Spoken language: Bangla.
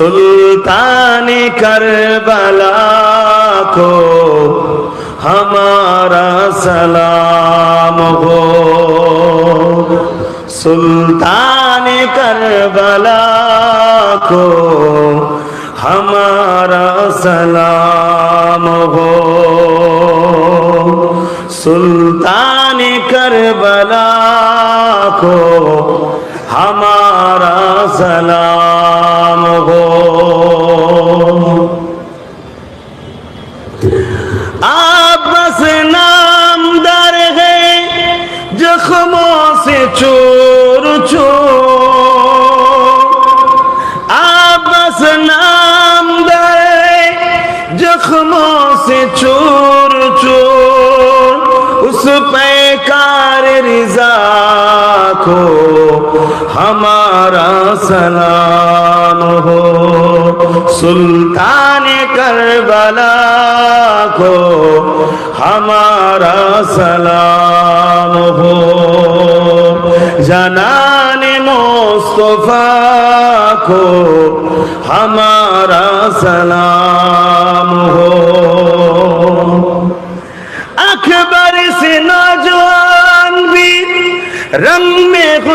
সুলতানি करबला को हमारा सलाम हो सुल्तानी करबला को हमारा सलाम हो सुल्तानी करबला को हमारा सलाम আব্বাস নামদার হে জখম সে চোর চোর আব্বাস নামদার জখম সে চোর চোর উস पैकार रिजा को हमारा सलाम हो सुल्तान करबला को हमारा सलाम हो जनान मुस्तफ़ा को हमारा सलाम हो अखबार से नौजवान भी रंग में